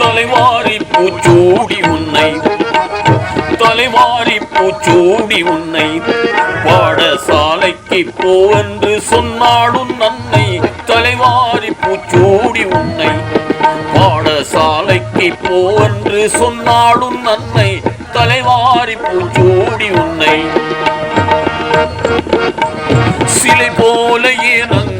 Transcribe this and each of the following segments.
தலைவாரி பூச்சூடி உன்னை. தலைவாரி பூச்சூடி உன்னை. போ என்று சொன்னாலும் நன்னை தலைவாரி பூச்சூடி உன்னை. பாடசாலைக்கு போ என்று சொன்னாலும் நன்னை தலைவாரி பூச்சூடி உன்னை. சிலை போல ஏன்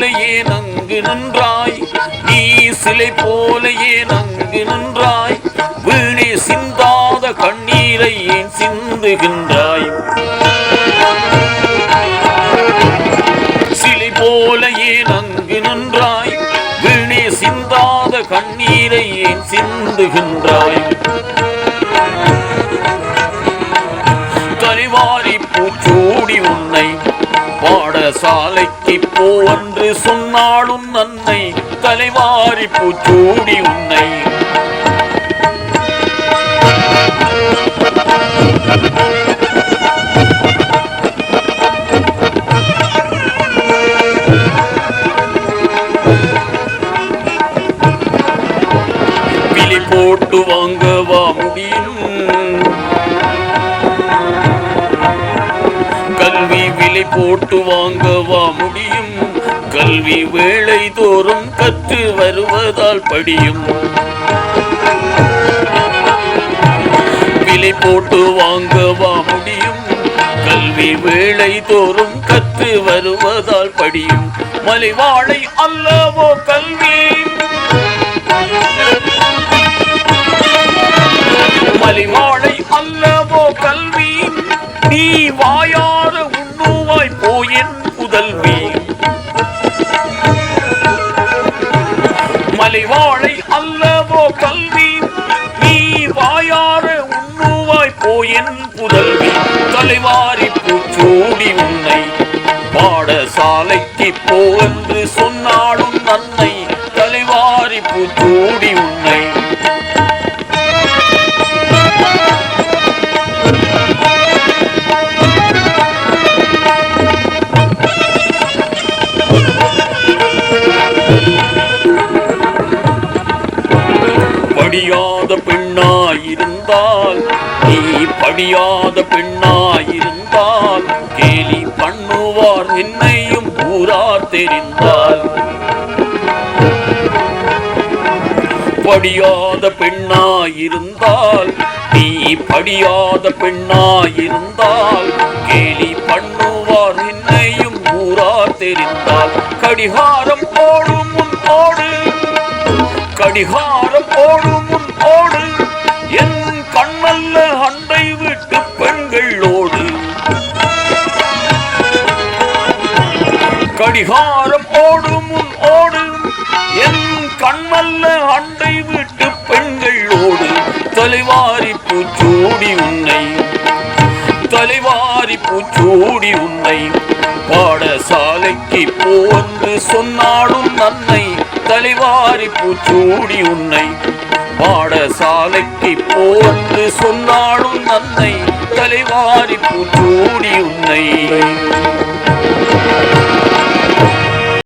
போல ஏன் அங்கு நின்றாய். நீ சிலை போல ஏன் அங்கு நின்றாய். வீணே சிந்தாத கண்ணீரை ஏன் சிந்துகின்றாய்? சிலை போல ஏன் அங்கு நின்றாய். வீணே சிந்தாத கண்ணீரை ஏன் சிந்துகின்றாய்? தலைவாரி பூச்சூடி உன்னை சாலைக்கு போ என்று சொன்னாலும் நன்னை தலைவாரி பூச்சூடி உன்னை. போட்டு வாங்கவா முடியும்? விலை போட்டு வாங்கவா முடியும்? கல்வி வேலை தோறும் கற்று வருவதால் படியும். விலை போட்டு வாங்கவா முடியும்? கல்வி வேலை தோறும் கற்று வருவதால் படியும். மலைவாழை அல்லவோ கல்வி அல்லவோ கல்வி நீ வாயார உண்ணுவாய் போயின் புதல்வி. தலைவாரி பூச்சூடி உன்னை பாடசாலைக்கு போ என்று சொன்னாலும் நன்னை தலைவாரி பூச்சூடி படியாத பெண்ணாயிருந்தால் நீ படியாத பெண்ணாயிருந்தால் கேலி பண்ணுவார் என்னையும் ஊரார் தெரிந்தால். படியாத பெண்ணாயிருந்தால் நீ படியாத பெண்ணாயிருந்தால் கேலி பண்ணுவார் என்னையும் ஊரார் தெரிந்தால். கடிகாரம் போடும் முன் ஓடு கடிகாரம் போடும் அதிகாரம் ஓடும் முன் ஓடு என் கண்மல்ல அண்டை விட்டு பெண்கள் ஓடு. தலைவாரி பூச்சூடி உன்னை. தலைவாரி பூச்சூடி உன்னை. பாடசாலைக்கு போ சொன்னாலும் நன்னை தலைவாரி பூச்சூடி உன்னை. பாடசாலைக்கு போ சொன்னாலும் நன்னை தலைவாரி பூச்சூடி உன்னை.